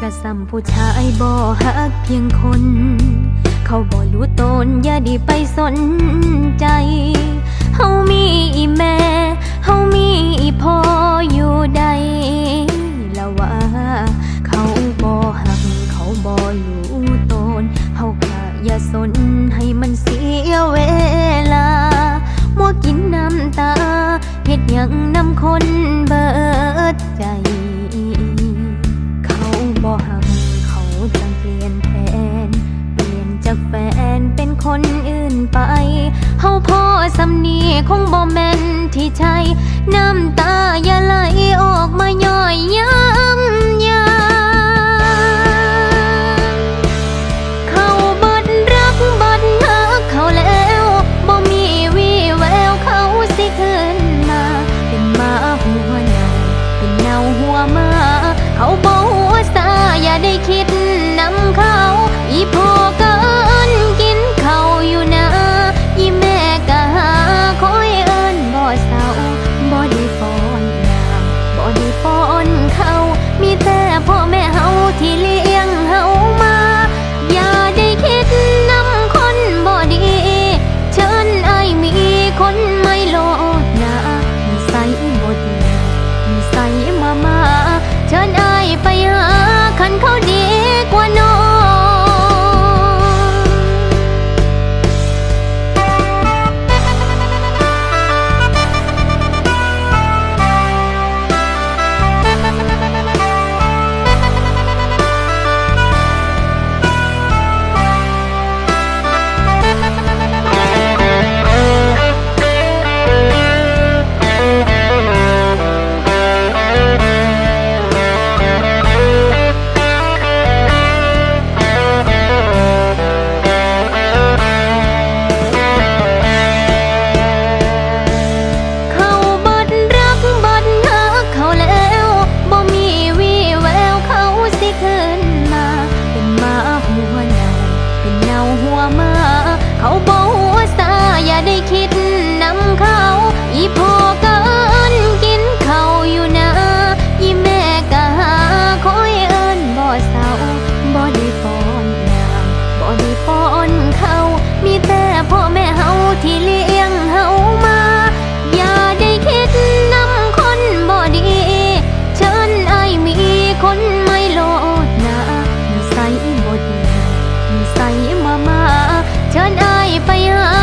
ผู้ชายบ่หักเพียงคน เขาบ่รู้ตนอย่าดีไปสนใจ เฮามีอีแม่ คนอื่นไปเฮาพ่อสำนีคงบ่แม่นที่ใช่น้ำตาอย่าไหลออกมาย่อยย้ำยำเขาบดรักบดหักเขาแล้วบ่มีวี่แววเขาสิขึ้นมา เป็นมาหัวหนาเป็นเงาหัวมา เขาบ่หัวซาอย่าได้คิดนำเขา body. จนอายไปหา